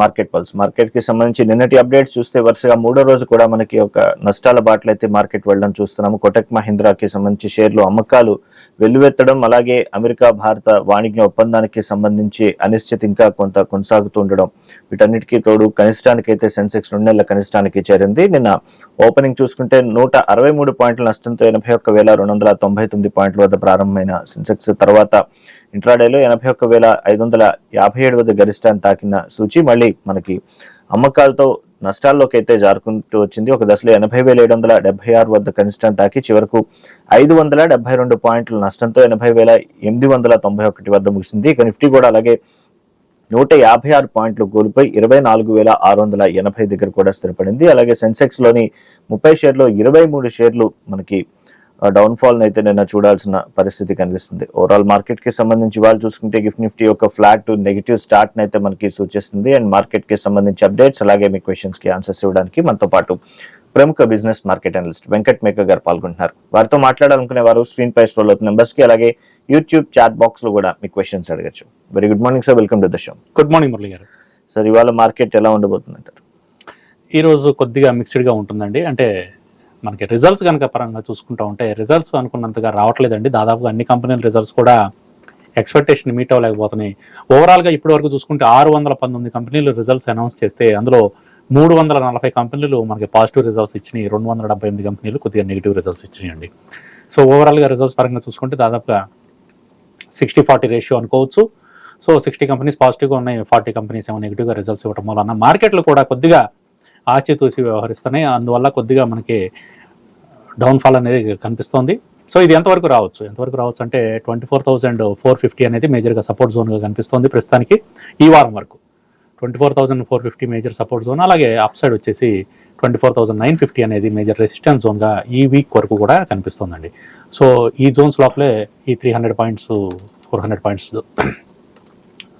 Market pulse మార్కెట్కి సంబంధించి నిన్నటి అప్డేట్స్ చూస్తే వరుసగా మూడో రోజు కూడా మనకి ఒక నష్టాల బాటలు అయితే మార్కెట్ వెళ్ళడం చూస్తున్నాము. కొటక్ మహీంద్రాకి సంబంధించి షేర్లు అమ్మకాలు వెల్లువెత్తడం అలాగే అమెరికా భారత వాణిజ్య ఒప్పందానికి సంబంధించి అనిశ్చితి ఇంకా కొంత కొనసాగుతూ ఉండడం. వీటన్నిటికీ తోడు కనిష్టానికి అయితే సెన్సెక్స్ రెండు నెలల కనిష్టానికి చేరింది. నిన్న ఓపెనింగ్ చూసుకుంటే నూట అరవై మూడు పాయింట్ల నష్టంతో ఎనభై ఒక్క వేల రెండు వందల తొంభై తొమ్మిది పాయింట్ల వద్ద ప్రారంభమైన సెన్సెక్స్. తర్వాత ఇంట్రాడేలో ఎనభై ఒక్క వేల ఐదు వందల యాభై ఏడు వద్ద గరిష్టాన్ని తాకిన సూచి మళ్ళీ మనకి అమ్మకాలతో నష్టాల్లోకి అయితే జారుకుంటూ వచ్చింది. ఒక దశలో ఎనభై వేల ఏడు వందల డెబ్బై ఆరు వద్ద కనిష్టం తాకి చివరకు ఐదు వందల డెబ్బై రెండు పాయింట్ల నష్టంతో ఎనభై వేల ఎనిమిది వందల తొంభై ఒకటి వద్ద ముగిసింది. ఇక నిఫ్టీ కూడా అలాగే నూట యాభై ఆరు పాయింట్లు కోల్పోయి ఇరవై నాలుగు వేల ఆరు వందల ఎనభై దగ్గర కూడా స్థిరపడింది. అలాగే సెన్సెక్స్లోని ముప్పై షేర్లు ఇరవై మూడు షేర్లు మనకి డౌన్ ఫాల్ అయితే నిన్న చూడాల్సిన పరిస్థితి కనిపిస్తుంది. ఓవరాల్ మార్కెట్కి సంబంధించి వాళ్ళు చూసుకుంటే గిఫ్ట్ నిఫ్టీ ఒక ఫ్లాట్ నెగిటివ్ స్టార్ట్ అయితే మనకి సూచిస్తుంది. అండ్ మార్కెట్కి సంబంధించి అప్డేట్స్ అలాగే మీ క్వశ్చన్స్కి ఆన్సర్స్ ఇవ్వడానికి మనతో పాటు ప్రముఖ బిజినెస్ మార్కెట్ అనలిస్ట్ వెంకట్ మేక గారు పాల్గొంటున్నారు. వారితో మాట్లాడాలనుకునే వారు స్క్రీన్ పై స్ట్రోల్ అవుతున్న నెంబర్స్కి అలాగే యూట్యూబ్ చాట్ బాక్స్లో కూడా మీ క్వశ్చన్స్ అడగచ్చు. Very good morning sir welcome to the show good morning Murali గారు. సార్ ఇవాళ మార్కెట్ ఎలా ఉండబోతుంది అంటారు ఈరోజు కొద్దిగా మిక్స్డ్గా ఉంటుందండి. అంటే మనకి రిజల్ట్స్ కనుక పరంగా చూసుకుంటూ ఉంటే రిజల్ట్స్ అనుకున్నంతగా రావట్లేదండి. దాదాపుగా అన్ని కంపెనీల రిజల్ట్స్ కూడా ఎక్స్పెక్టేషన్ మీట్ అవ్వలేకపోతున్నాయి. ఓవరాల్గా ఇప్పటి వరకు చూసుకుంటే ఆరు వందల పంతొమ్మిది కంపెనీలు రిజల్ట్స్ అనౌన్స్ చేస్తే అందులో మూడు వందల నలభై కంపెనీలు మనకి పాజిటివ్ రిజల్ట్స్ ఇచ్చినాయి. రెండు వందల డెబ్బై ఎనిమిది కంపెనీలు కొద్దిగా నెగిటివ్ రిజల్ట్స్ ఇచ్చినాయండి. సో ఓవరాల్గా రిజల్ట్స్ పరంగా చూసుకుంటే దాదాపుగా సిక్స్టీ ఫార్టీ రేషియో అనుకోవచ్చు. సో సిక్స్టీ కంపెనీస్ పాజిటివ్గా ఉన్నాయి ఫార్టీ కంపెనీస్ ఏమో నెగిటివ్గా రిజల్ట్స్ ఇవ్వడం వలన. మార్కెట్లు కూడా కొద్దిగా ఆచితూచి వ్యవహరిస్తున్నాయి. అందువల్ల కొద్దిగా మనకి డౌన్ఫాల్ అనేది కనిపిస్తోంది. సో ఇది ఎంతవరకు రావచ్చు? ఎంతవరకు రావచ్చు అంటే twenty four thousand four fifty అనేది మేజర్గా సపోర్ట్ జోన్గా కనిపిస్తోంది ప్రస్తుతానికి ఈ వారం వరకు. Twenty four thousand four fifty major support zone అలాగే అప్ సైడ్ వచ్చేసి twenty four thousand nine fifty అనేది మేజర్ రెసిస్టెన్స్ జోన్గా ఈ వీక్ వరకు కూడా కనిపిస్తోందండి. సో ఈ జోన్స్ లోపలే ఈ three hundred points four hundred points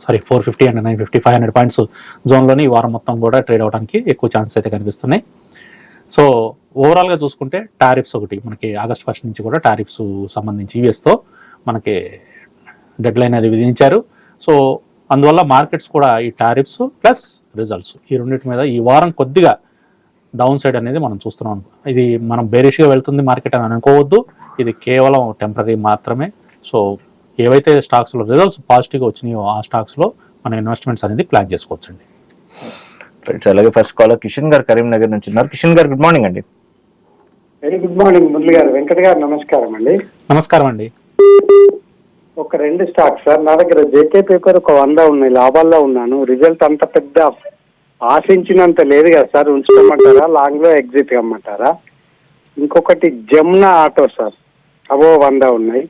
sorry four fifty and nine fifty five hundred points జోన్లోని ఈ వారం మొత్తం కూడా ట్రేడ్ అవడానికి ఎక్కువ ఛాన్సెస్ అయితే కనిపిస్తున్నాయి. సో ఓవరాల్గా చూసుకుంటే టారిఫ్స్ ఒకటి మనకి ఆగస్ట్ ఫస్ట్ నుంచి కూడా టారిఫ్స్ సంబంధించి యూఎస్తో మనకి డెడ్ లైన్ అది విధించారు. సో అందువల్ల మార్కెట్స్ కూడా ఈ టారిఫ్స్ ప్లస్ రిజల్ట్స్ ఈ రెండింటి మీద ఈ వారం కొద్దిగా డౌన్ సైడ్ అనేది మనం చూస్తున్నాం ఇది మనం బేరిష్గా వెళ్తుంది మార్కెట్ అని అనుకోవద్దు. ఇది కేవలం టెంపరీ మాత్రమే. సో ఏవైతే స్టాక్స్లో రిజల్ట్స్ పాజిటివ్గా వచ్చినాయో ఆ స్టాక్స్లో మన ఇన్వెస్ట్మెంట్స్ అనేది ప్లాన్ చేసుకోవచ్చండి. రైట్ అలాగే ఫస్ట్ కాలర్ కిషన్ గారు కరీంనగర్ నుంచి ఉన్నారు. కిషన్ గారు గుడ్ మార్నింగ్ అండి. వెరీ గుడ్ మార్నింగ్ మురళి గారు. వెంకట గారు నమస్కారం అండి. నమస్కారం అండి. ఒక రెండు స్టాక్ సార్. నా దగ్గర జేకే పేపర్ ఒక వంద ఉన్నాయి లాభాల్లో ఉన్నాను. రిజల్ట్ అంత పెద్ద ఆశించినంత లేదు కదా సార్. ఉంచుకోమంటారా? లాంగ్లో ఎగ్జిట్ కమ్మంటారా ఇంకొకటి జమునా ఆటో సార్. అవో వంద ఉన్నాయి.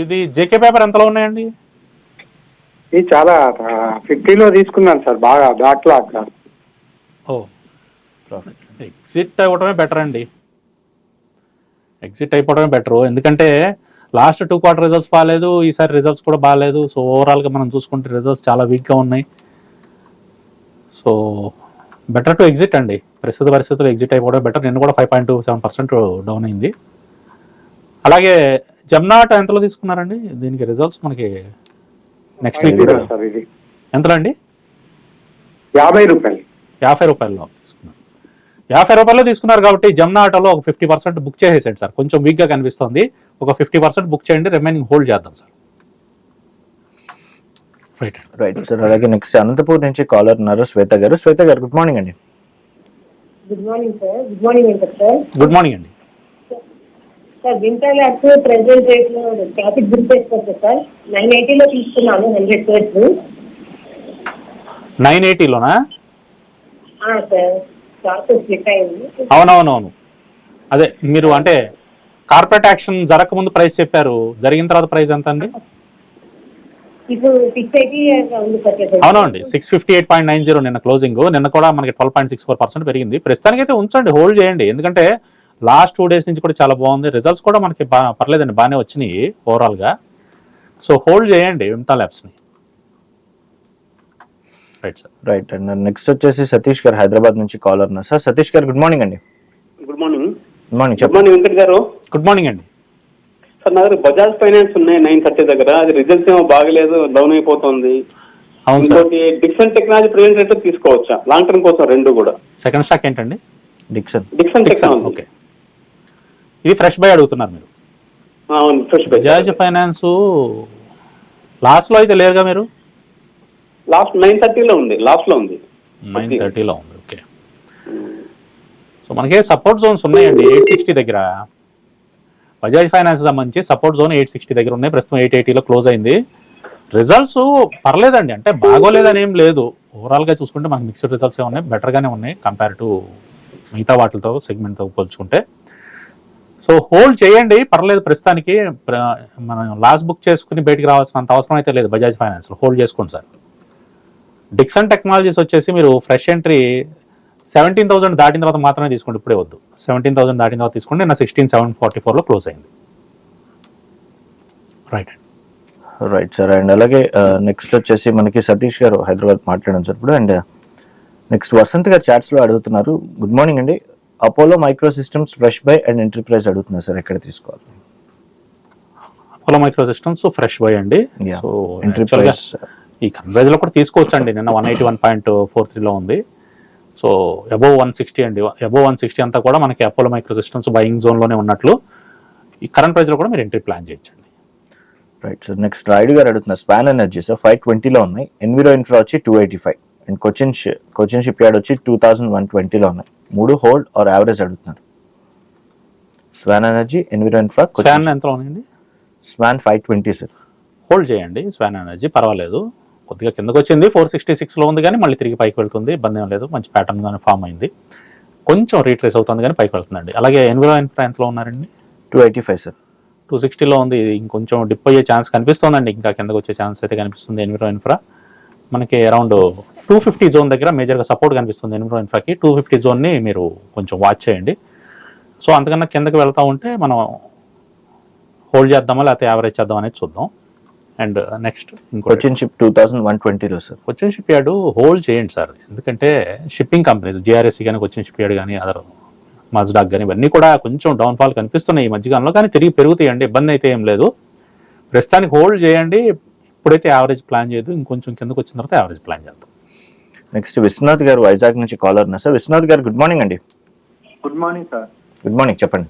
ఇది జేకే పేపర్ ఎంతలో ఉన్నాయండి? ఇది చాలా ఫిఫ్టీలో తీసుకున్నాను సార్ బాగా బ్లాక్ లాక్ సార్ ఓ ఎగ్జిట్ అవ్వడమే బెటర్ అండి. ఎగ్జిట్ అయిపోవడమే బెటర్ ఎందుకంటే లాస్ట్ టూ క్వార్టర్ రిజల్ట్స్ బాగాలేదు ఈసారి రిజల్ట్స్ కూడా బాగాలేదు సో ఓవరాల్గా మనం చూసుకుంటే రిజల్ట్స్ చాలా వీక్గా ఉన్నాయి. సో బెటర్ టు ఎగ్జిట్ అండి. ప్రస్తుత పరిస్థితుల్లో ఎగ్జిట్ అయిపోవడం బెటర్ నిన్న కూడా five point two seven percent down అయింది. అలాగే జమ్నాట్ ఎంతలో తీసుకున్నారండి? దీనికి రిజల్ట్స్ మనకి నెక్స్ట్ వీక్ ఇది సార్ ఇది. ఎంతలో అండి? యాభై రూపాయలు. యాభై రూపాయల్లో తీసుకున్నారు. యాభై రూపాయల్లో తీసుకున్నారు కాబట్టి జమ్నా ఆటోలో ఒక ఫిఫ్టీ పర్సెంట్ బుక్ చేసేసాడు సార్. కొంచెం వీక్గా కనిపిస్తుంది. ఒక ఫిఫ్టీ పర్సెంట్ బుక్ చేయండి రిమైనింగ్ హోల్డ్ చేద్దాం సార్. రైట్ రైట్ సార్ అలాగే నెక్స్ట్ అనంతపూర్ నుంచి కాలర్ ఉన్నారు శ్వేత గారు. శ్వేత గారు గుడ్ మార్నింగ్ అండి. Good morning sir good morning Venkat sir good morning అండి. సార్ వింటర్ ల్యాబ్స్ ప్రెసెంట్ రేట్లో ప్రాఫిట్ బుక్ చేసుకోవచ్చు సార్. నైన్ ఎయిటీలో తీసుకున్నాను హండ్రెడ్ షేర్స్ నైన్ ఎయిటీలోనా? సార్. స్టాక్ స్ప్లిట్ అయింది. అవునవునవును. అదే మీరు అంటే కార్పొరేట్ యాక్షన్ జరగకముందు ప్రైస్ చెప్పారు. జరిగిన తర్వాత ప్రైస్ ఎంత అండి ఇప్పుడు సిక్స్ ఎయిటీ ఉంది సార్ present. అవునండి six fifty eight point nine zero నిన్న క్లోజింగ్ నిన్న కూడా మనకి twelve point six four percent పెరిగింది. ప్రస్తుతానికి అయితే ఉంచండి హోల్డ్ చేయండి. ఎందుకంటే లాస్ట్ టూ డేస్ నుంచి కూడా చాలా బాగుంది. రిజల్ట్స్ కూడా మనకి బా పర్లేదండి. బాగానే వచ్చినాయి ఓవరాల్గా. సో హోల్డ్ చేయండి Vimta ల్యాబ్స్ని right sir. Right and next వచ్చేసి సతీష్ గారు హైదరాబాద్ నుంచి కాలర్ ఉన్నారు. సార్ సతీష్ గారు గుడ్ మార్నింగ్ అండి. Good morning. Good morning good చెప్పండి. మార్నింగ్ వెంకట్ గారు. గుడ్ మార్నింగ్ అండి. సార్ నా దగ్గర బజాజ్ ఫైనాన్స్ ఉన్నాయి నైన్ థర్టీ దగ్గర. అది రిజల్ట్స్ ఏమో బాగలేదు డౌన్ అయిపోతుంది. అవును సార్. ఇంకోటి డిక్సన్ టెక్నాలజీ ప్రెజెంట్ రేట్ తీసుకోవచ్చా? లాంగ్ టర్మ్ కోసం రెండు కూడా. సెకండ్ స్టాక్ ఏంటండి? Dixon Dixon technology. ఓకే. ఇది ఫ్రెష్ బై అడుగుతున్నారు మీరు. అవును ఫ్రెష్ బజాజ్ ఫైనాన్స్ లాస్ట్లో అయితే లేరుగా మీరు? లాస్ట్ నైన్ థర్టీలో ఉంది లాస్ట్లో ఉంది. నైన్ థర్టీలో ఉంది ఓకే. సో మనకి సపోర్ట్ జోన్స్ ఉన్నాయండి ఎయిట్ సిక్స్టీ దగ్గర. బజాజ్ ఫైనాన్స్ సంబంధించి సపోర్ట్ జోన్ ఎయిట్ సిక్స్టీ దగ్గర ఉన్నాయి ప్రస్తుతం ఎయిట్ ఎయిటీలో క్లోజ్ అయింది. రిజల్ట్స్ పర్లేదండి అంటే బాగోలేదని ఏం లేదు. ఓవరాల్గా చూసుకుంటే మనకి మిక్స్డ్ రిజల్ట్స్ ఉన్నాయి బెటర్గానే ఉన్నాయి కంపేర్ టు మిగతా వాటితో సెగ్మెంట్తో పోల్చుకుంటే. సో హోల్డ్ చేయండి పర్లేదు ప్రస్తుతానికి మనం లాస్ట్ బుక్ చేసుకుని బయటికి రావాల్సినంత అవసరం అయితే లేదు బజాజ్ ఫైనాన్స్ హోల్డ్ చేసుకోండి సార్. డిక్సన్ టెక్నాలజీస్ వచ్చేసి మీరు ఫ్రెష్ ఎంట్రీ సెవెంటీన్ థౌసండ్ దాటిన తర్వాత మాత్రమే తీసుకోండి ఇప్పుడే వద్దు. సెవెంటీన్ థౌసండ్ దాటిన తర్వాత తీసుకోండి నా సిక్స్టీన్ సెవెన్ ఫార్టీ ఫోర్లో క్లోజ్ అయింది. రైట్ రైట్ సార్ అండ్ అలాగే uh, నెక్స్ట్ వచ్చేసి మనకి సతీష్ గారు హైదరాబాద్ మాట్లాడాం సార్ ఇప్పుడు. అండ్ uh, నెక్స్ట్ వసంత్ గారు చాట్స్లో అడుగుతున్నారు. గుడ్ మార్నింగ్ అండి. Apollo micro systems fresh buy and enterprise అడుగుతున్నారు సార్ ఎక్కడ తీసుకోవాలి? Apollo micro systems fresh buy అండి. Yeah. సో ఎంటర్ప్రైజ్ ఈ కన్వేజ్లో కూడా తీసుకోవచ్చు అండి నిన్న one eighty one point four త్రీలో ఉంది. సో అబోవ్ వన్ సిక్స్టీ అండి. అబోవ్ వన్ సిక్స్టీ అంతా కూడా మనకి అపోలో మైక్రో సిస్టమ్స్ బయింగ్ జోన్లోనే ఉన్నట్లు ఈ కరెంట్ ప్రైస్లో కూడా మీరు ఎంట్రీ ప్లాన్ చేయొచ్చండి. రైట్ సార్ నెక్స్ట్ రాయుడు గారు అడుగుతున్నారు స్పాన్ ఎనర్జీ సార్ ఫైవ్ ట్వంటీలో ఉన్నాయి. ఎన్విరో ఇన్ఫ్రా వచ్చి two eighty five and Cochin Cochin shipyard వచ్చి టూ థౌసండ్ వన్ ట్వంటీలో ఉన్నాయి. మూడు హోల్డ్ ఆర్ యావరేజ్ అడుగుతున్నారు. Swan energy Enviro Infra Swan ఎంతలో ఉన్నాయండి? Swan five twenty sir. Hold చేయండి స్వాన్ ఎనర్జీ పర్వాలేదు. కొద్దిగా కిందకు వచ్చింది ఫోర్ సిక్స్టీ సిక్స్లో ఉంది కానీ మళ్ళీ తిరిగి పైకి వెళ్తుంది ఇబ్బంది ఏం లేదు మంచి ప్యాటర్న్ గానే ఫామ్ అయింది. కొంచెం రీట్రేస్ అవుతుంది కానీ పైకి వెళ్తుందండి. అలాగే ఎన్విరో ఇన్ఫ్రా ఎంతలో ఉన్నారండి? Two eighty five sir. Two సిక్స్టీలో ఉంది ఇంకొంచెం డిప్ అయ్యే ఛాన్స్ కనిపిస్తుందండి ఇంకా కిందకు వచ్చే ఛాన్స్ అయితే కనిపిస్తుంది ఎన్విరో ఇన్ఫ్రా. మనకి అరౌండ్ టూ ఫిఫ్టీ జోన్ దగ్గర మేజర్గా సపోర్ట్ కనిపిస్తుంది ఎన్విరో ఇన్ఫ్రాకి. టూ ఫిఫ్టీ జోన్ని మీరు కొంచెం వాచ్ చేయండి. సో అంతకన్నా కిందకి వెళ్తా ఉంటే మనం హోల్డ్ చేద్దామా లేకపోతే యావరేజ్ చేద్దాం అనేది చూద్దాం. అండ్ నెక్స్ట్ ఇంకో Cochin ship two thousand one ట్వంటీలో sir. Cochin ship yard hold చేయండి సార్. ఎందుకంటే షిప్పింగ్ కంపెనీస్ జిఆర్ఎస్సి కానీ కొచ్చిన్ షిప్ యార్డ్ కానీ అదర్ మజ్డాక్ కానీ ఇవన్నీ కూడా కొంచెం డౌన్ఫాల్ కనిపిస్తున్నాయి ఈ మధ్యకాలంలో. కానీ తిరిగి పెరుగుతాయండి ఇబ్బంది అయితే ఏం లేదు. ప్రస్తుతానికి హోల్డ్ చేయండి. ఇప్పుడైతే యావరేజ్ ప్లాన్ చేయదు ఇంకొంచెం కిందకు వచ్చిన తర్వాత యావరేజ్ ప్లాన్ చేద్దాం. నెక్స్ట్ విశ్వనాథ్ గారు వైజాగ్ నుంచి కాలర్ ఉన్నారు. Sir Vishwanath garu good morning అండి. Good morning sir. Good morning చెప్పండి.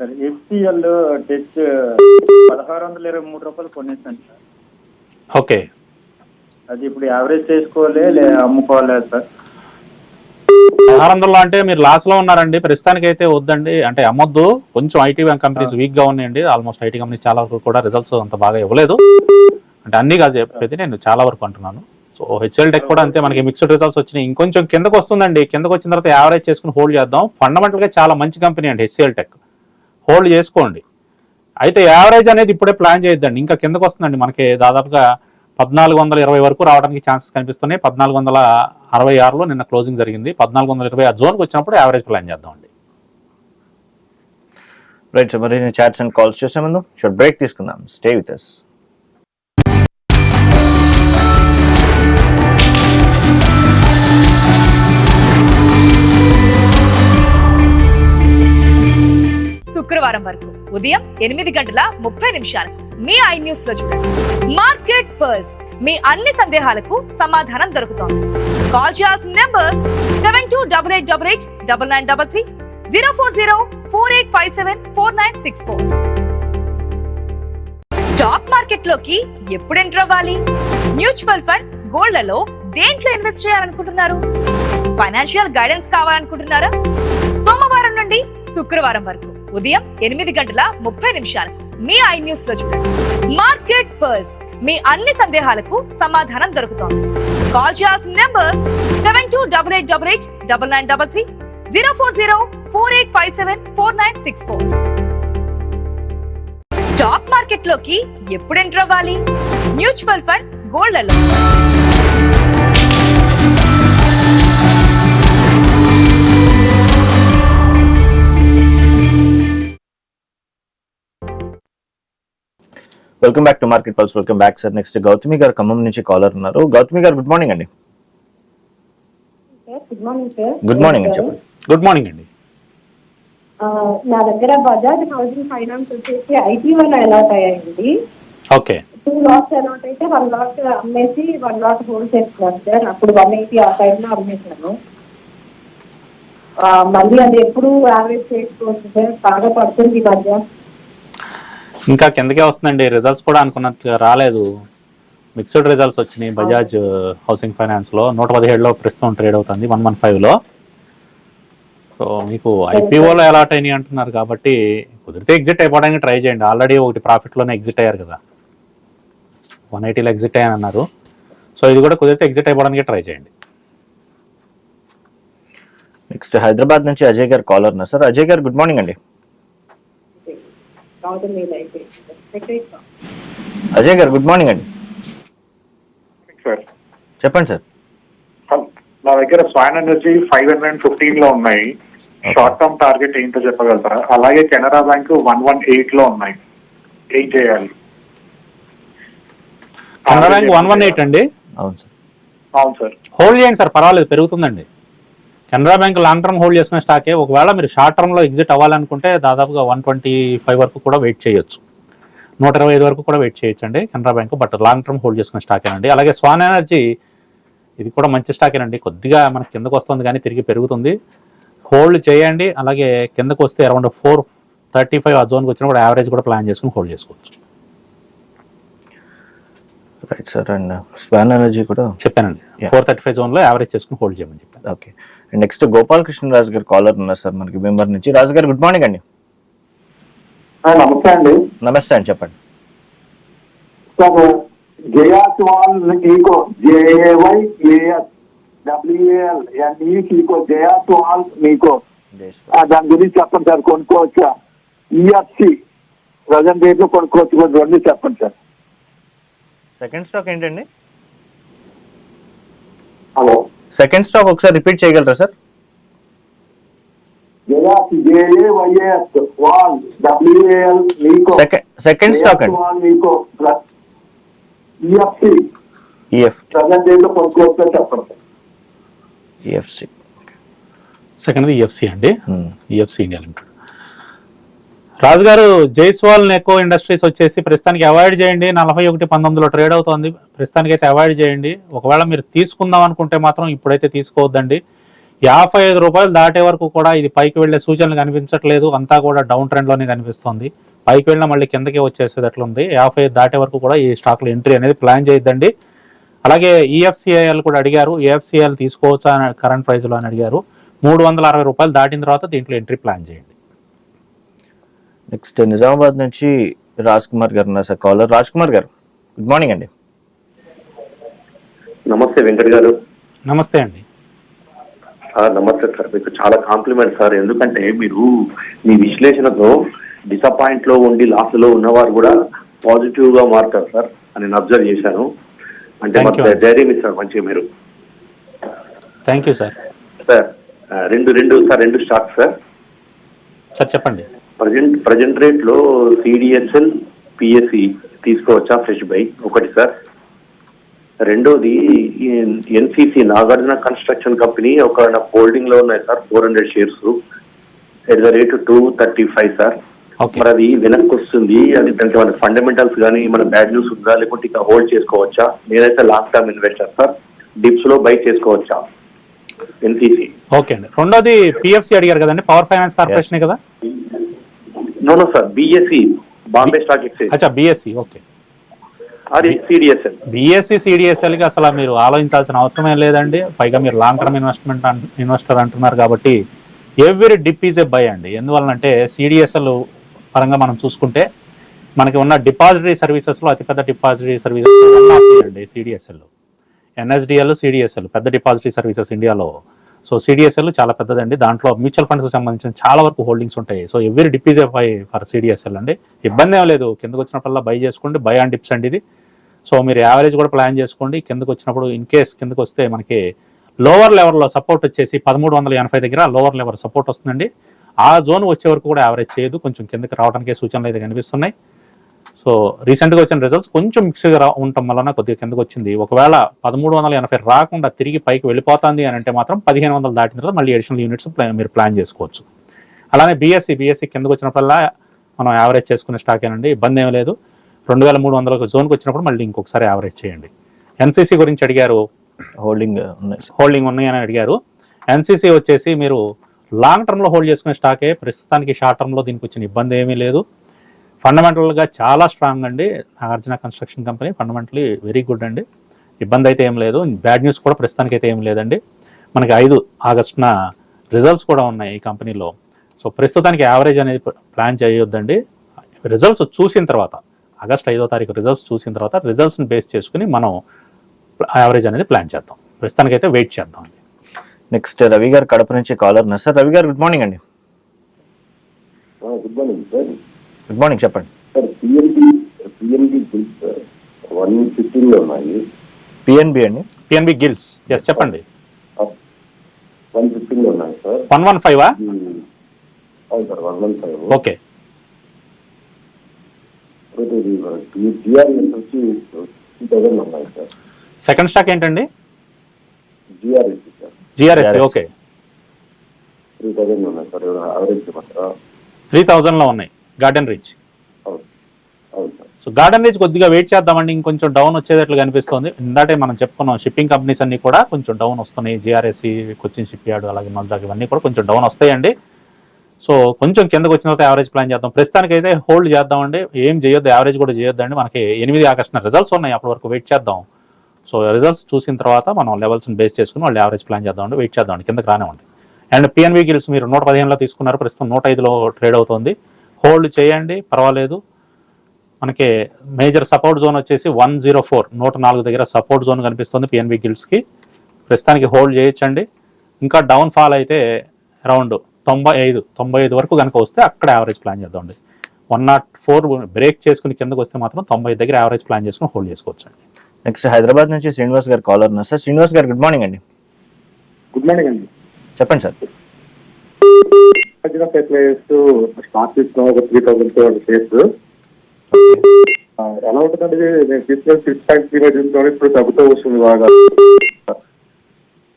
సార్ ఎఫ్సిఎల్ టెస్ట్ పదహారు వందల ఇరవై మూడు రూపాయలు కొనేసాను సార్. ఓకే. అది ఇప్పుడు యావరేజ్ చేసుకోవాలి లే అమ్ముకోవాలి సార్. పదహారు వందలు అంటే మీరు లాస్లో ఉన్నారండి. ప్రస్తుతానికి అయితే వద్దండి. అంటే అమ్మొద్దు. కొంచెం ఐటీ కంపెనీస్ వీక్గా ఉన్నాయండి. ఆల్మోస్ట్ ఐటీ కంపెనీస్ చాలా వరకు కూడా రిజల్ట్స్ అంత బాగా ఇవ్వలేదు. అంటే అన్ని కాదు చెప్పేది. నేను చాలా వరకు అంటున్నాను. సో హెచ్ఎల్ టెక్ కూడా అంతే మనకి మిక్స్డ్ రిజల్ట్స్ వచ్చినాయి. ఇంకొంచెం కిందకు వస్తుందండి. కిందకు వచ్చిన తర్వాత యావరేజ్ చేసుకుని హోల్డ్ చేద్దాం. ఫండమెంటల్గా చాలా మంచి కంపెనీ అండి హెచ్ఎల్ టెక్. హోల్డ్ చేసుకోండి. అయితే యావరేజ్ అనేది ఇప్పుడే ప్లాన్ చేయొద్దండి. ఇంకా కిందకు వస్తుందండి. మనకి దాదాపుగా పద్నాలుగు వందల ఇరవై వరకు రావడానికి ఛాన్సెస్ కనిపిస్తున్నాయి. పద్నాలుగు వందల అరవై ఆరులో నిన్న క్లోజింగ్ జరిగింది. పద్నాలుగు వందల ఇరవై ఆ జోన్కి వచ్చినప్పుడు యావరేజ్ ప్లాన్ చేద్దామండి. రైట్ సార్ మరి చాట్స్ అండ్ కాల్స్ చేసే ముందు షుడ్ బ్రేక్ తీసుకుందాం. స్టే విత్ అస్ శుక్రవారం వరకు ఉదయం ఎనిమిది గంటల ముప్పై నిమిషాలు. మీ ఐ న్యూస్లో చూడండి. Market purse. మీ అన్ని సందేహాలకు సమాధానం దొరుకుతోంది. కాల్ చేయాల్సిన numbers seven two double eight double eight double nine double three zero four zero four eight five seven four nine six four. Stock మార్కెట్లోకి ఎప్పుడు ఎంటర్ అవ్వాలి? మ్యూచువల్ ఫండ్ గోల్డ్లలో దేంట్లో ఇన్వెస్ట్ చేయాలనుకుంటున్నారు? ఫైనాన్షియల్ గైడెన్స్ కావాలనుకుంటున్నారా? సోమవారం నుండి శుక్రవారం వరకు. ఉదయం ఎనిమిది గంటల ముప్పై నిమిషాలు. మీ ఐ న్యూస్లో చూడండి. Market purse. మీ అన్ని సందేహాలకు సమాధానం దొరుకుతోంది. కాల్ చేయాల్సిన numbers seven two double eight double eight double nine double three zero four zero four eight five seven four nine six four. Stock మార్కెట్లోకి ఎప్పుడు ఎంటర్ అవ్వాలి? Mutual fund గోల్డ్లలో. Welcome back to market pulse welcome back sir next Gautami garu Khammam నుంచి caller ఉన్నారు. Gautami garu good morning అండి. Sir good morning sir good morning అండి చెప్పండి. Good morning అండి. ఆ, నా దగ్గర బజాజ్ హౌసింగ్ ఫైనాన్స్ వచ్చేసి ఐటీ వల్ల ఎలా అయ్యాయండి. ఓకే టూ లాట్స్ అలాట్ అయితే వన్ లాట్ అమ్మేసి వన్ లాట్ హోల్డ్ చేస్తున్నారు సార్ అప్పుడు వన్ ఎయిటీ ఆ టైంలో అమ్మేశాను. ఆ, మళ్ళీ అది ఎప్పుడు యావరేజ్ చేసుకోవచ్చు సార్ బాగా పడుతుంది ఈ మధ్య. ఇంకా కిందకే వస్తుందండి. రిజల్ట్స్ కూడా అనుకున్నట్టుగా రాలేదు. మిక్స్డ్ రిజల్ట్స్ వచ్చినాయి. బజాజ్ హౌసింగ్ ఫైనాన్స్లో నూట పదిహేడులో ప్రస్తుతం ట్రేడ్ అవుతుంది వన్ వన్ ఫైవ్లో. సో మీకు ఐపీఓలో అలాట్ అయినాయి అంటున్నారు కాబట్టి కుదిరితే ఎగ్జిట్ అయిపోవడానికి ట్రై చేయండి. ఆల్రెడీ ఒకటి ప్రాఫిట్లోనే ఎగ్జిట్ అయ్యారు కదా. వన్ ఎయిటీలో ఎగ్జిట్ అయ్యాను అన్నారు. సో ఇది కూడా కుదిరితే ఎగ్జిట్ అయిపోవడానికి ట్రై చేయండి. నెక్స్ట్ హైదరాబాద్ నుంచి అజయ్ గారు caller sir Ajay garu good morning అండి. అజయ్ గారు గుడ్ మార్నింగ్ అండి. సార్ చెప్పండి సార్. నా దగ్గర Swan energy five hundred and ఫిఫ్టీన్లో ఉన్నాయి. షార్ట్ టర్మ్ టార్గెట్ ఏంటో చెప్పగలుగుతారా? అలాగే కెనరా బ్యాంక్ వన్ వన్ ఎయిట్లో ఉన్నాయి. ఏం చేయాలి? Canara bank one one eight అండి? అవును సార్. అవును సార్. హోల్డ్ చేయండి సార్. పర్వాలేదు పెరుగుతుందండి. Canara bank long term hold చేసుకునే స్టాకే ఒకవేళ మీరు షార్ట్ టర్మ్లో ఎగ్జిట్ అవ్వాలనుకుంటే దాదాపుగా వన్ ట్వంటీ ఫైవ్ వరకు కూడా వెయిట్ చేయొచ్చు. నూట ఇరవై ఐదు వరకు కూడా వెయిట్ చేయొచ్చు అండి Canara bank but long term hold చేసుకునే స్టాకేనండి అలాగే స్వాన్ ఎనర్జీ ఇది కూడా మంచి స్టాకేనండి కొద్దిగా మనకి కిందకు వస్తుంది కానీ తిరిగి పెరుగుతుంది. హోల్డ్ చేయండి. అలాగే కిందకు వస్తే అరౌండ్ ఫోర్ థర్టీ ఫైవ్ ఆ జోన్కి వచ్చినా కూడా యావరేజ్ కూడా ప్లాన్ చేసుకుని హోల్డ్ చేసుకోవచ్చు. Right sir and Swan energy కూడా చెప్పానండి. ఫోర్ థర్టీ ఫైవ్ జోన్లో యావరేజ్ చేసుకుని హోల్డ్ చేయమని చెప్పాను. Okay and next Gopal Krishnaraju garu caller ఉన్నారు సార్ మనకి మెంబర్ నుంచి. రాజు గారు గుడ్ మార్నింగ్ అండి నమస్తే అండి. నమస్తే అండి చెప్పండి. దాని గురించి చెప్పండి సార్ కొనుక్కోవచ్చా? ఈఎఫ్సి ప్రజెంట్ రేట్లో కొనుక్కోవచ్చు రెండు చెప్పండి సార్. సెకండ్ స్టాక్ ఏంటండి? హలో. సెకండ్ స్టాక్ ఒకసారి రిపీట్ చేయగలరా సార్? సెకండ్ సెకండ్ స్టాక్ అండి. వాల్ మీకో ఈఎఫ్సి ఈఎఫ్ ప్రజెంట్ రేట్లో కొనుక్కోవచ్చా చెప్పండి. సార్ ఈఎఫ్సి సెకండ్ ఈఎఫ్సి అండి. ఈఎఫ్సి ఇండియా లిమిటెడ్ రాజు గారు జైస్వాల్ నెకో ఇండస్ట్రీస్ వచ్చేసి ప్రస్తుతానికి అవాయిడ్ చేయండి. నలభై ఒకటి పంతొమ్మిదిలో ట్రేడ్ అవుతుంది. ప్రస్తుతానికి అయితే అవాయిడ్ చేయండి. ఒకవేళ మీరు తీసుకుందాం అనుకుంటే మాత్రం ఇప్పుడైతే తీసుకోవద్దండి. యాభై ఐదు రూపాయలు దాటే వరకు కూడా ఇది పైకి వెళ్ళే సూచనలు కనిపించట్లేదు. అంతా కూడా డౌన్ ట్రెండ్లోనే కనిపిస్తుంది. పైకి వెళ్ళిన మళ్ళీ కిందకే వచ్చేసేటట్లుంది. ఉంది యాభై ఐదు దాటే వరకు కూడా ఈ స్టాక్లో ఎంట్రీ అనేది ప్లాన్ చేయొద్దండి. అలాగే ఈఎఫ్సిఐఎల్ కూడా అడిగారు. ఈఎఫ్సిఐఎల్ తీసుకోవచ్చా అని కరెంట్ ప్రైస్లో అని అడిగారు. మూడు వందల అరవై రూపాయలు దాటిన తర్వాత దీంట్లో ఎంట్రీ ప్లాన్ చేయండి. నెక్స్ట్ నిజామాబాద్ నుంచి రాజ్ కుమార్ గారు ఉన్నారు సార్. కాలర్ రాజ్ కుమార్ గారు గుడ్ మార్నింగ్ అండి. నమస్తే వెంకట్ గారు. నమస్తే అండి. ఆ, నమస్తే సార్. మీకు చాలా కాంప్లిమెంట్ సార్. ఎందుకంటే మీరు మీ విశ్లేషణతో డిసప్పాయింట్లో ఉండి లాస్లో ఉన్నవారు కూడా పాజిటివ్గా మారుతారు సార్ అని నేను అబ్జర్వ్ చేశాను. అంటే. ధైర్యం ఇస్తారు మంచిగా మీరు. థ్యాంక్ యూ సార్ సార్ రెండు రెండు సార్ రెండు స్టాక్ సార్. సార్ చెప్పండి. ప్రజెంట్ ప్రజెంట్ రేట్లో సిడిఎస్ఎల్ పిఎస్సి తీసుకోవచ్చా ఫ్రెష్ బై? ఒకటి సార్. రెండోది ఎన్సిసి నాగార్జున కన్స్ట్రక్షన్ కంపెనీ ఒక నా హోల్డింగ్లో ఉన్నాయి sir four hundred shares. At the rate two thirty five sir మరి అది వెనక్కి వస్తుంది అది దానికి మన ఫండమెంటల్స్ కానీ మన బ్యాడ్ న్యూస్ ఉందా లేకుంటే ఇంకా హోల్డ్ చేసుకోవచ్చా? నేనైతే లాంగ్ టర్మ్ ఇన్వెస్టర్ సార్ డిప్స్లో బై చేసుకోవచ్చా? ఎన్సిసి. ఓకే అండి. రెండోది పిఎఫ్సి అడిగారు కదండి పవర్ ఫైనాన్స్ కార్పొరేషన్ కదా? బిఎస్సి బాంబే స్టాక్ ఎక్స్చేంజ్ అచ్చా బిఎస్సి ఓకే. అది సిడిఎస్ఎల్ బిఎస్సి సిడిఎస్ఎల్కి అసలు మీరు ఆలోచించాల్సిన అవసరమే లేదండి. పైగా మీరు లాంగ్ టర్మ్ ఇన్వెస్ట్మెంట్ ఇన్వెస్టర్ అంటున్నారు కాబట్టి every dip is a buy అండి. ఎందువల్లంటే సిడిఎస్ఎల్ పరంగా మనం చూసుకుంటే మనకి ఉన్న డిపాజిటరీ సర్వీసెస్లో అతిపెద్ద డిపాజిటరీ సర్వీసెస్ అండి సిడిఎస్ఎల్ ఎన్ఎస్డిఎల్ సిడిఎస్ఎల్ పెద్ద డిపాజిటరీ సర్వీసెస్ ఇండియాలో సో సిడిఎస్ఎల్ చాలా పెద్దదండి. దాంట్లో మ్యూచువల్ ఫండ్స్ సంబంధించిన చాలా వరకు హోల్డింగ్స్ ఉంటాయి. So every dip is buy for CDSL అండి. ఇబ్బంది ఏం లేదు. కిందకు వచ్చినప్పుడల్లా బై చేసుకోండి బై అండ్ డిప్స్ అండి ఇది. సో మీరు యావరేజ్ కూడా ప్లాన్ చేసుకోండి. కిందకు వచ్చినప్పుడు ఇన్ కేస్ కిందకు వస్తే మనకి లోవర్ లెవెల్లో సపోర్ట్ వచ్చేసి పదమూడు వందల ఎనభై దగ్గర లోవర్ లెవెల్ సపోర్ట్ వస్తుందండి. ఆ జోన్ వచ్చే వరకు కూడా యావరేజ్ చేయదు. కొంచెం కిందకి రావడానికి సూచనలు అయితే కనిపిస్తున్నాయి. సో రీసెంట్గా వచ్చిన రిజల్ట్స్ కొంచెం మిక్స్గా రా ఉండటం వలన కొద్దిగా కిందకు వచ్చింది. ఒకవేళ పదమూడు వందల ఎనభై రాకుండా తిరిగి పైకి వెళ్ళిపోతుంది అని అంటే మాత్రం పదిహేను వందలు దాటిన తర్వాత మళ్ళీ అడిషనల్ యూనిట్స్ మీరు ప్లాన్ చేసుకోవచ్చు. అలానే బీఎస్సీ బీఎస్సీ కిందకు వచ్చినప్పుడల్లా మనం యావరేజ్ చేసుకునే స్టాక్ ఏనండి ఇబ్బంది ఏం లేదు. రెండు వేల మూడు వందల జోన్కి వచ్చినప్పుడు మళ్ళీ ఇంకొకసారి యావరేజ్ చేయండి. ఎన్సీసీ గురించి అడిగారు. హోల్డింగ్ హోల్డింగ్ ఉన్నాయని అడిగారు. ఎన్సీసీ వచ్చేసి మీరు లాంగ్ టర్మ్లో హోల్డ్ చేసుకునే స్టాకే ప్రస్తుతానికి షార్ట్ టర్మ్లో దీనికి వచ్చిన ఇబ్బంది ఏమీ లేదు. ఫండమెంటల్గా చాలా స్ట్రాంగ్ అండి. Nagarjuna construction company fundamentally very good అండి. ఇబ్బంది అయితే ఏం లేదు. బ్యాడ్ న్యూస్ కూడా ప్రస్తుతానికి అయితే ఏం లేదండి. మనకి ఐదు ఆగస్టున రిజల్ట్స్ కూడా ఉన్నాయి ఈ కంపెనీలో సో ప్రస్తుతానికి యావరేజ్ అనేది ప్లాన్ చేయొద్దండి. రిజల్ట్స్ చూసిన తర్వాత ఆగస్ట్ ఐదో తారీఖు రిజల్ట్స్ చూసిన తర్వాత రిజల్ట్స్ని బేస్ చేసుకుని మనం యావరేజ్ అనేది ప్లాన్ చేద్దాం. ప్రస్తుతానికి అయితే వెయిట్ చేద్దాం. అండి నెక్స్ట్ రవి గారు కడప నుంచి కాలర్ ఉన్నారు. Sir Ravi garu good morning అండి. Good morning sir good morning చెప్పండి sir PNB PNB bills one ఫిఫ్టీన్లో ఉన్నాయి. పిఎన్బి అండి? పిఎన్బి గిల్స్ ఎస్ చెప్పండి. వన్ ఫిఫ్టీన్లో ఉన్నాయి సార్ వన్ వన్ ఫైవా ఇది- అవును sir one one five okay GRS వచ్చి త్రీ థౌసండ్ ఉన్నాయి సార్ సెకండ్ స్టాక్ ఏంటండి? GRS sir GRS GRS. Okay three ఉన్నాయి త్రీ థౌజండ్లో ఉన్నాయి. Garden reach so garden reach కొద్దిగా వెయిట్ చేద్దామండి. ఇంకొంచెం డౌన్ వచ్చేటట్లు కనిపిస్తుంది. ఇందాటే మనం చెప్పుకున్నాం షిప్పింగ్ కంపెనీస్ అన్ని కూడా కొంచెం డౌన్ వస్తున్నాయి. జిఆర్ఎస్సి కొచ్చిన్ షిప్ యార్డ్ అలాగే మజ్డాక్ ఇవన్నీ కూడా కొంచెం డౌన్ వస్తాయండి. సో కొంచెం కిందకు వచ్చిన తర్వాత యావరేజ్ ప్లాన్ చేద్దాం. ప్రస్తుతానికి అయితే హోల్డ్ చేద్దామండి. ఏం చేయొద్దు యావరేజ్ కూడా చేయొద్దండి. మనకి ఎనిమిది ఆగస్టున రిజల్ట్స్ ఉన్నాయి. అప్పటి వరకు వెయిట్ చేద్దాం. సో రిజల్ట్స్ చూసిన తర్వాత మనం లెవెల్స్ని బేస్ చేసుకుని వాళ్ళు యావరేజ్ ప్లాన్ చేద్దామండి. వెయిట్ చేద్దామండి. కిందకి రానివ్వండి. అండ్ పిఎన్వి గిల్స్ మీరు నూట పదిహేనులో తీసుకున్నారు. ప్రస్తుతం నూట ఐదులో ట్రేడ్ అవుతుంది. హోల్డ్ చేయండి పర్వాలేదు. మనకి మేజర్ సపోర్ట్ జోన్ వచ్చేసి వన్ జీరో ఫోర్ నూట నాలుగు దగ్గర సపోర్ట్ జోన్ కనిపిస్తుంది పిఎన్బి గిల్డ్స్కి ప్రస్తుతానికి హోల్డ్ చేయొచ్చండి ఇంకా డౌన్ ఫాల్ అయితే అరౌండ్ తొంభై ఐదు తొంభై ఐదు వరకు కనుక వస్తే అక్కడ యావరేజ్ ప్లాన్ చేద్దామండి. వన్ నాట్ ఫోర్ బ్రేక్ చేసుకుని కిందకు వస్తే మాత్రం తొంభై దగ్గర యావరేజ్ ప్లాన్ చేసుకుని హోల్డ్ చేసుకోవచ్చు అండి నెక్స్ట్ హైదరాబాద్ నుంచి శ్రీనివాస్ గారు కాలర్ ఉన్నారు. Sir Srinivas garu good morning అండి. గుడ్ మార్నింగ్ అండి. చెప్పండి సార్. ఫెర్టిలైజర్స్ స్టాక్ తీసుకున్నాం ఒక three thousand two hundred shares ఎలా ఉంటుందండి నేను తీసుకున్న సిక్స్ పాయింట్ త్రీ తీసుకున్నాను ఇప్పుడు తగ్గుతూ వస్తుంది బాగా.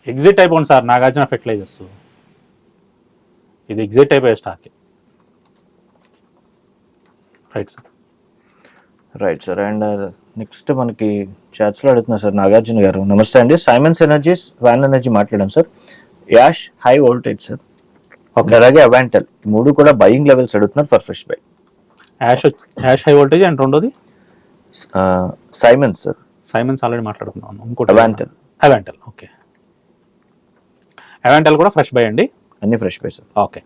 ఎగ్జిట్ అయిపోండి సార్ నాగార్జున ఫెర్టిలైజర్స్ ఇది ఎగ్జిట్ అయిపోయే stock right sir right sir and next మనకి chats లో అడుగుతున్నారు సార్ నాగార్జున గారు. నమస్తే అండి. సైమన్స్ ఎనర్జీస్ వ్యాన్ ఎనర్జీ మాట్లాడాం sir Yash high voltage sir అలాగే అవాంటల్. మూడు కూడా బయింగ్ లెవెల్స్ అడుగుతున్నారు for fresh buy Yash Yash high voltage and రెండోది? సైమన్స్ సార్ సైమన్స్ ఆల్రెడీ మాట్లాడుతున్నాను. ఇంకోటి అవాంటల్ అవాంటల్ ఓకే అవాంటల్ కూడా ఫ్రెష్ బై అండి? అన్ని fresh buy sir okay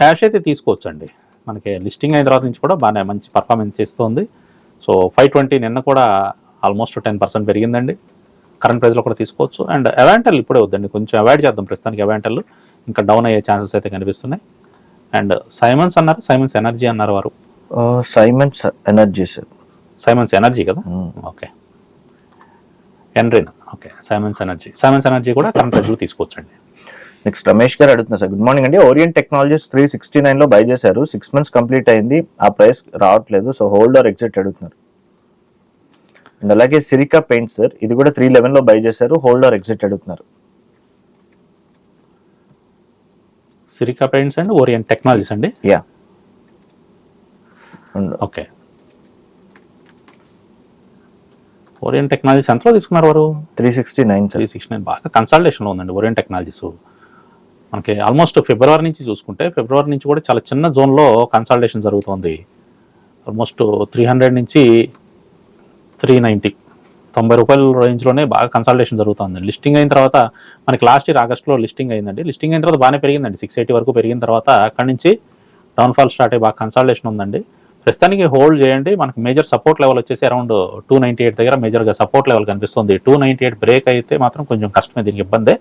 hash అయితే తీసుకోవచ్చండి. మనకి లిస్టింగ్ అయిన తర్వాత నుంచి కూడా బాగానే మంచి పర్ఫార్మెన్స్ చేస్తుంది. సో ఫైవ్ ట్వంటీ నిన్న కూడా ఆల్మోస్ట్ టెన్ పర్సెంట్ పెరిగిందండి. కరెంట్ ప్రైస్లో కూడా తీసుకోవచ్చు. అండ్ అవాంటల్ ఇప్పుడే వద్దండి. కొంచెం అవాయిడ్ చేద్దాం ప్రస్తుతానికి అవాంటల్ ఇంకా డౌన్ అయ్యే ఛాన్సెస్ అయితే కనిపిస్తున్నాయి. అండ్ సైమన్స్ అన్నారు. సైమన్స్ ఎనర్జీ అన్నారు వారు. Siemens energy sir Siemens energy కదా? Okay Enrin okay Siemens energy Siemens energy కూడా కరెంట్ ప్రైస్లో తీసుకోవచ్చండి. నెక్స్ట్ రమేష్ గారు అడుగుతున్నారు సార్ గుడ్ మార్నింగ్ అండి. ఓరియంట్ టెక్నాలజీస్ త్రీ సిక్స్టీ నైన్లో బై చేశారు. సిక్స్ మంత్స్ కంప్లీట్ అయింది. ఆ ప్రైస్ రావట్లేదు. సో హోల్డ్ ఆర్ ఎగ్జిట్ అడుగుతున్నారు. అండ్ అలాగే సిరికా పెయింట్ సార్. ఇది కూడా త్రీ లెవెన్లో బై చేశారు. హోల్డ్ ఆర్ ఎగ్జిట్ అడుగుతున్నారు. Sirca paints and Orient technologies అండి? Yeah okay. ఓరియంట్ టెక్నాలజీస్ ఎంతలో తీసుకున్నారు వారు? Three sixty nine three six nine బాగా కన్సల్టేషన్లో ఉందండి ఓరియంట్ టెక్నాలజీస్. మనకి ఆల్మోస్ట్ ఫిబ్రవరి నుంచి చూసుకుంటే ఫిబ్రవరి నుంచి కూడా చాలా చిన్న జోన్లో కన్సల్టేషన్ జరుగుతుంది. ఆల్మోస్ట్ త్రీ హండ్రెడ్ నుంచి త్రీ నైంటీ. తొంభై రూపాయల రేంజ్లోనే బాగా కన్సల్టేషన్ జరుగుతుంది. లిస్టింగ్ అయిన తర్వాత మనకి లాస్ట్ ఇయర్ ఆగస్ట్లో లిస్టింగ్ అయిందండి. లిస్టింగ్ అయిన తర్వాత బాగానే పెరిగిందండి. సిక్స్ ఎయిటీ వరకు పెరిగిన తర్వాత అక్కడి నుంచి డౌన్ఫాల్ స్టార్ట్ అయ్యి బాగా కన్సల్టేషన్ ఉందండి. ప్రస్తుతానికి హోల్డ్ చేయండి. మనకి మేజర్ సపోర్ట్ లెవెల్ వచ్చేసి అరౌండ్ టూ నైంటీ ఎయిట్ దగ్గర మేజర్గా సపోర్ట్ లెవెల్ కనిపిస్తుంది. టూ నైంటీ ఎయిట్ బ్రేక్ అయితే మాత్రం కొంచెం కష్టమే దీనికి ఇబ్బంది.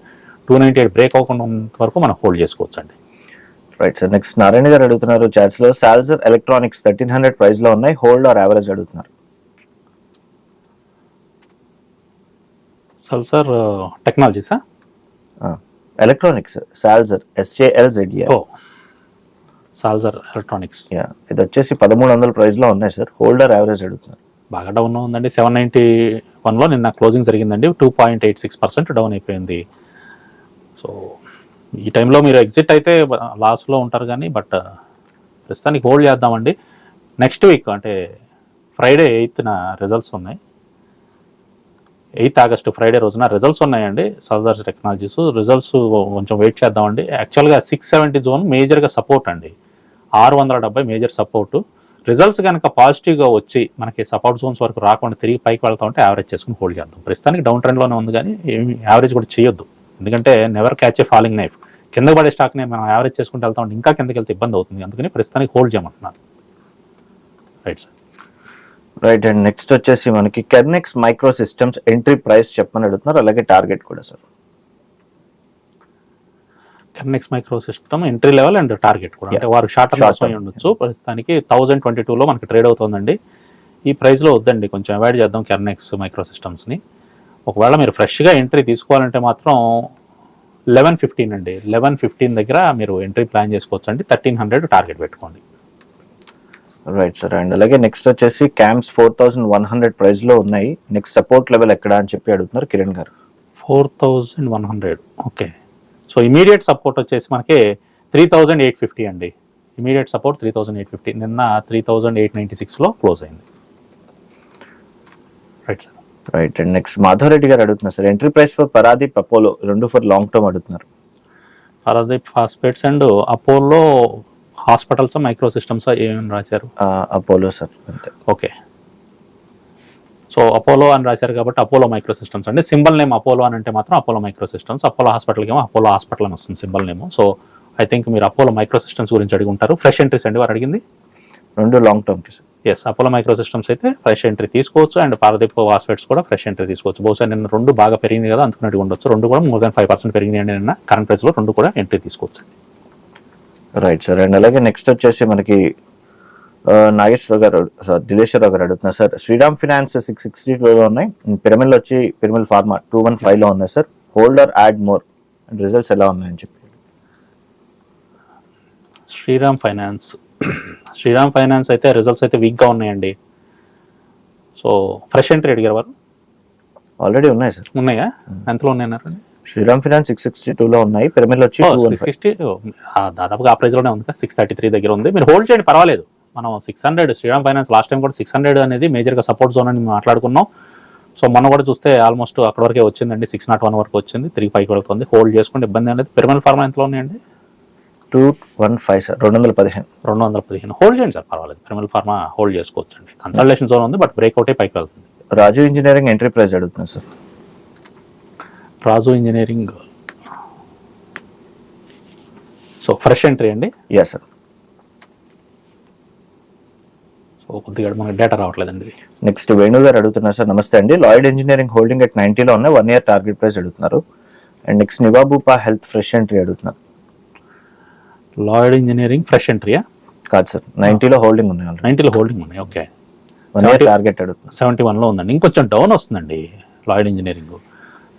టూ నైంటీ ఎయిట్ బ్రేక్ అవ్వకుండా వరకు మనం హోల్డ్ చేసుకోవచ్చు అండి right sir next Narayana garu అడుగుతున్నారు చాట్స్లో Salzer Salzer electronics thirteen hundred ప్రైస్లో ఉన్నాయి. హోల్డ్ ఆర్ యావరేజ్ అడుగుతున్నారు? సల్సర్ టెక్నాలజీసా? ఎలక్ట్రానిక్స్ సాల్జర్ ఎస్జేఎల్జెడ్ఏ ఓ సాల్జర్ ఎలక్ట్రానిక్స్. యా ఇది వచ్చేసి పదమూడు వందల ప్రైస్లో ఉన్నాయి సార్. హోల్డ్ ఆర్ యావరేజ్ అడుగుతున్నారు. బాగా డౌన్ ఉందండి. సెవెన్ నైంటీ వన్లో నిన్న క్లోజింగ్ జరిగిందండి. Two point eight six percent down అయిపోయింది. సో ఈ టైంలో మీరు ఎగ్జిట్ అయితే లాస్లో ఉంటారు కానీ బట్ ప్రస్తుతానికి హోల్డ్ చేద్దామండి. నెక్స్ట్ వీక్ అంటే ఫ్రైడే ఎయిత్న రిజల్ట్స్ ఉన్నాయి. ఎయిత్ ఆగస్ట్ ఫ్రైడే రోజున రిజల్ట్స్ ఉన్నాయండి. సల్జర్స్ టెక్నాలజీస్ రిజల్ట్స్ కొంచెం వెయిట్ చేద్దామండి. యాక్చువల్గా సిక్స్ సెవెంటీ జోన్ మేజర్గా సపోర్ట్ అండి. ఆరు వందల డెబ్బై మేజర్ సపోర్టు రిజల్ట్స్ కనుక పాజిటివ్గా వచ్చి మనకి సపోర్ట్ జోన్స్ వరకు రాకుండా తిరిగి పైకి వెళ్తా ఉంటే యావరేజ్ చేసుకుని హోల్డ్ చేద్దాం. ప్రస్తుతానికి డౌన్ ట్రెండ్లోనే ఉంది కానీ ఏమి యావరేజ్ కూడా చేయొద్దు. ఎందుకంటే never catch a falling knife కింద పడే స్టాక్ని మనం యావరేజ్ చేసుకుంటూ వెళ్తా ఉంటే ఇంకా కిందకి వెళ్తే ఇబ్బంది అవుతుంది. అందుకని ప్రస్తుతానికి hold చేయమంటున్నాను. Right sir right and next వచ్చేసి మనకి Kernex micro systems entry price చెప్పమని అడుగుతున్నారు. అలాగే టార్గెట్ కూడా sir Kernex micro system entry level and target కూడా. అంటే వారు షార్ట్ టర్మ్ term. ఉండొచ్చు. ప్రస్తుతానికి థౌజండ్ ట్వంటీ టూలో మనకి ట్రేడ్ అవుతుందండి. ఈ ప్రైస్లో వద్దండి. కొంచెం అవాయిడ్ చేద్దాం కెర్నెక్స్ మైక్రో సిస్టమ్స్ని ఒకవేళ మీరు ఫ్రెష్గా ఎంట్రీ తీసుకోవాలంటే మాత్రం లెవెన్ ఫిఫ్టీన్ అండి. లెవెన్ ఫిఫ్టీన్ దగ్గర మీరు ఎంట్రీ ప్లాన్ చేసుకోవచ్చు అండి థర్టీన్ హండ్రెడ్ టార్గెట్ పెట్టుకోండి. రైట్ సార్ అండ్ అలాగే నెక్స్ట్ వచ్చేసి CAMS four thousand one hundred ప్రైస్లో ఉన్నాయి. నెక్స్ట్ సపోర్ట్ లెవెల్ ఎక్కడ అని చెప్పి అడుగుతున్నారు Kiran garu. Four thousand one hundred okay so immediate support వచ్చేసి మనకి త్రీ థౌజండ్ ఎయిట్ ఫిఫ్టీ అండి. Immediate support three thousand eight fifty నిన్న త్రీ థౌజండ్ ఎయిట్ నైంటీ సిక్స్లో క్లోజ్ అయింది. Right sir right and next Madhav Reddy garu అడుగుతున్నారు sir entry price for Paradeep Apollo రెండు for long term అడుగుతున్నారు. Paradeep phosphates and Apollo hospitals micro systems ఏమేమి రాశారు? Apollo sir అంతే. Okay. So Apollo అని రాశారు కాబట్టి అపోలో మైక్రో సిస్టమ్స్ అంటే సింబల్ నేమ్ అపోలో అని అంటే మాత్రం అపోలో మైక్రో సిస్టమ్స్. అపోలో హాస్పిటల్కి ఏమో అపోలో హాస్పిటల్ అని వస్తుంది symbol name. So I think మీరు అపోలో మైక్రో సిస్టమ్స్ గురించి అడిగి ఉంటారు. ఫ్రెష్ ఎంట్రీస్ అండి వారు అడిగింది? రెండు long టర్మ్కి sir. Yes Apollo micro systems అయితే ఫ్రెష్ ఎంట్రీ తీసుకోవచ్చు అండ్ పారదీప్ వాస్పేట్స్ కూడా ఫ్రెష్ ఎంట్రీ తీసుకోవచ్చు. బహుశా నిన్న రెండు బాగా పెరిగింది కదా అందుకుని అడిగి ఉండొచ్చు. రెండు కూడా మోర్ దాన్ ఫైవ్ పర్సెంట్ పెరిగినాయి అండి నిన్న. కరెంట్ ప్రైస్లో రెండు కూడా ఎంట్రీ తీసుకోవచ్చు. రైట్ సార్ అండ్ అలాగే నెక్స్ట్ వచ్చేసి మనకి ఆ, నాగేశ్వర గారు సార్ దిలేశ్వరరావు గారు అడుగుతున్నారు. Sir Shriram finance six sixty లో ఉన్నాయి. పిరమిల్ వచ్చి పిరమిల్ ఫార్మా టూ వన్ ఫైవ్లో ఉన్నాయి sir hold or add more results ఎలా ఉన్నాయని చెప్పి. శ్రీరామ్ ఫైనాన్స్ శ్రీరామ్ ఫైనాన్స్ అయితే రిజల్ట్స్ అయితే వీక్గా ఉన్నాయండి. సో ఫ్రెష్ ఎంట్రీ అడిగారు వారు ఆల్రెడీ ఉన్నాయి సార్ ఉన్నాయా ఎంతలో ఉన్నాయన్నారండి Shriram finance six sixty two లో ఉన్నాయి. పిరమిల్ వచ్చి సిక్స్టీ దాదాపుగా ఆ ప్రైస్లోనే ఉంది సిక్స్ థర్టీ త్రీ దగ్గర ఉంది. మీరు హోల్డ్ చేయండి పర్వాలేదు. మనం six hundred Shriram finance last time కూడా సిక్స్ హండ్రెడ్ అనేది మేజర్గా సపోర్ట్ జోన్ అని మాట్లాడుకున్నాం. సో మొన్న కూడా చూస్తే ఆల్మోస్ట్ అక్కడ వరకే వచ్చిందండి. సిక్స్ నాట్ వన్ వరకు వచ్చింది. త్రీ ఫైవ్ వెళ్తుంది హోల్డ్ చేసుకుంటే ఇబ్బంది అనేది పిరమిల్ ఫార్మా ఎంతలో ఉన్నాయండి? టూ వన్ ఫైవ్ సార్ రెండు వందల పదిహేను. రెండు వందల పదిహేను. హోల్డ్ చేయండి సార్ పర్వాలేదు. పిరమిల్ ఫార్మా హోల్డ్ చేసుకోవచ్చు అండి కన్సల్టేషన్ జోన్ ఉంది బట్ బ్రేక్అవుటే పైకి వెళ్తుంది. రాజు ఇంజనీరింగ్ ఎంట్రీ ప్రైస్ అడుగుతున్నారు sir Raju engineering. So fresh entry అండి? యా సార్ సో కొద్దిగా మనకి డేటా రావట్లేదండి. నెక్స్ట్ వేణు గారు అడుగుతున్నారు సార్ నమస్తే అండి. లాయిడ్ ఇంజనీరింగ్ హోల్డింగ్ ఎట్ నైన్టీలో ఉన్నాయి వన్ ఇయర్ టార్గెట్ ప్రైస్ అడుగుతున్నారు. And next Niva Bupa health fresh entry అడుగుతున్నారు. లాయిడ్ ఇంజనీరింగ్ ఫ్రెష్ ఎంట్రీయా కాదు సార్ నైన్టీలో హోల్డింగ్ ఉన్నాయి నైంటీలో హోల్డింగ్ ఉన్నాయి ఓకే వన్ ఇయర్ టార్గెట్ అడుగుతున్నారు. సెవెంటీ వన్లో ఉందండి. ఇంకొంచెం డౌన్ వస్తుందండి Lloyd engineering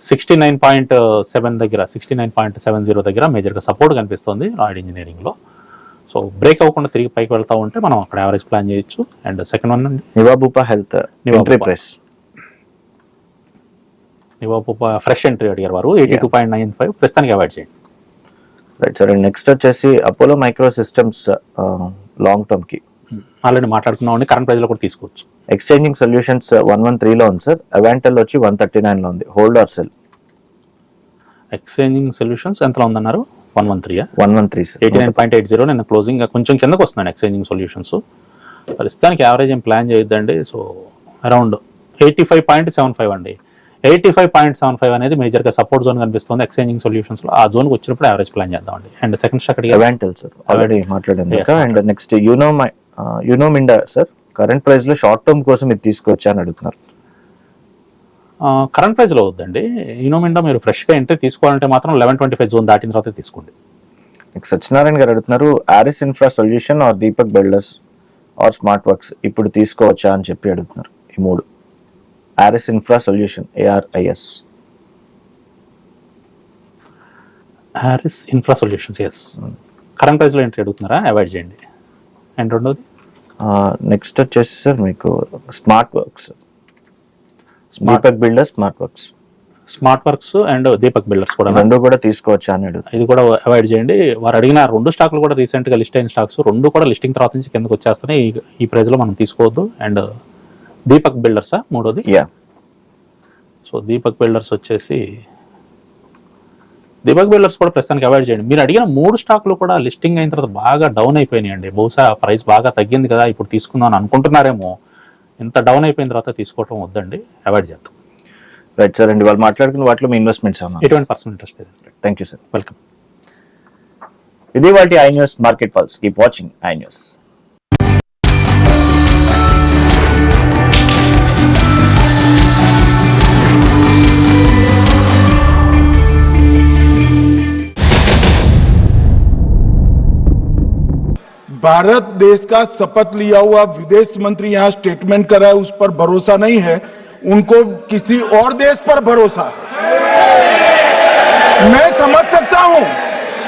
sixty nine point seven దగ్గర sixty nine point seven zero దగ్గర మేజర్గా సపోర్ట్ కనిపిస్తుంది లాయిడ్ ఇంజనీరింగ్లో సో బ్రేక్ అవ్వకుండా తిరిగి పైకి వెళ్తా ఉంటే మనం అక్కడ యావరేజ్ ప్లాన్ చేయొచ్చు. అండ్ సెకండ్ వన్ అండి? నివాబూపా హెల్త్ నివాబూపా. ప్రైస్ నివాపు ఫ్రెష్ ఎంట్రీ అడిగారు వారు. Eighty two point nine five ప్రస్తుతానికి అవాయిడ్ చేయండి. రైట్ సార్ నెక్స్ట్ వచ్చేసి Apollo micro systems long term already మాట్లాడుకున్నామండి current ప్రైస్లో కూడా తీసుకోవచ్చు. ఎక్స్చేంజింగ్ సొల్యూషన్స్ వన్ వన్ త్రీలో ఉంది సార్. అవాంటల్ వచ్చి వన్ థర్టీ నైన్లో ఉంది. Hold or sell exchanging solutions ఎంతలో ఉందన్నారు? One one త్రీయా one one three eighty nine point eight zero నేను క్లోజింగ్ కొంచెం కిందకు వస్తున్నాను ఎక్స్చేంజింగ్ సొల్యూషన్స్ ప్రస్తుతానికి యావరేజ్ ఏం ప్లాన్ చేయొద్దండి. So around eighty five point seven five అండి. Eighty five point seven five అనేది మేజర్గా సపోర్ట్ జోన్ కనిపిస్తుంది ఎక్స్చేంజింగ్ సొల్యూషన్స్లో ఆ జోన్కి వచ్చినప్పుడు యావరేజ్ ప్లాన్ చేద్దామండి. And second stock Avantel sir already మాట్లాడింది. అండ్ నెక్స్ట్ యూనో మై యూనో మిండా సార్ కరెంట్ ప్రైస్లో షార్ట్ టర్మ్ కోసం ఇది తీసుకొచ్చా అని అడుగుతున్నారు. కరెంట్ ప్రైస్లో వద్దండి. ఇనోమిండా మీరు ఫ్రెష్గా ఎంట్రీ తీసుకోవాలంటే మాత్రం లెవెన్ ట్వంటీ ఫైవ్ జోన్ దాటిన తర్వాత తీసుకోండి. నెక్స్ట్ సత్యనారాయణ గారు అడుగుతున్నారు Aris infra solution or Deepak builders or smart works ఇప్పుడు తీసుకోవచ్చా అని చెప్పి అడుగుతున్నారు ఈ మూడు. Aris infra solution A R I S Aris infra solutions yes current ప్రైస్లో ఎంట్రీ అడుగుతున్నారా? అవాయిడ్ చేయండి. అండ్ రెండోది? నెక్స్ట్ వచ్చేసి సార్ మీకు smart works Deepak builders smart works smart works and Deepak builders కూడా రెండు కూడా తీసుకోవచ్చా అని అడుగుతున్నారు. ఇది కూడా అవాయిడ్ చేయండి. వారు అడిగిన రెండు స్టాక్లు కూడా రీసెంట్గా లిస్ట్ అయిన స్టాక్స్ రెండు కూడా లిస్టింగ్ తర్వాత నుంచి కిందకు వచ్చేస్తున్నాయి. ఈ- ఈ ప్రైస్లో మనం తీసుకోవద్దు. అండ్ దీపక్ బిల్డర్సా మూడోది? యా సో దీపక్ బిల్డర్స్ వచ్చేసి దీపక్ బిల్డర్స్ కూడా ప్రస్తుతానికి అవాయిడ్ చేయండి. మీరు అడిగిన మూడు స్టాక్లు కూడా లిస్టింగ్ అయిన తర్వాత బాగా డౌన్ అయిపోయినాయండి. బహుశా ప్రైస్ బాగా తగ్గింది కదా ఇప్పుడు తీసుకుందాం అని అనుకుంటున్నారేమో. ఇంత డౌన్ అయిపోయిన తర్వాత తీసుకోవటం వద్దండి. అవాయిడ్ చేద్దాం. రైట్ సార్ అండి వాళ్ళు మాట్లాడుకున్న వాటిలో మీ ఇన్వెస్ట్మెంట్స్ ఎటువంటి పర్సనల్ ఇంట్రెస్ట్ లేదు. థ్యాంక్ యూ సార్ వెల్కమ్ ఇది వాటి I news market pulse keep watching I news Bharat देश का शपथ लिया हुआ विदेश मंत्री यहाँ स्टेटमेंट करा है, उस पर भरोसा नहीं है। उनको किसी और देश पर भरोसा है। मैं समझ सकता हूँ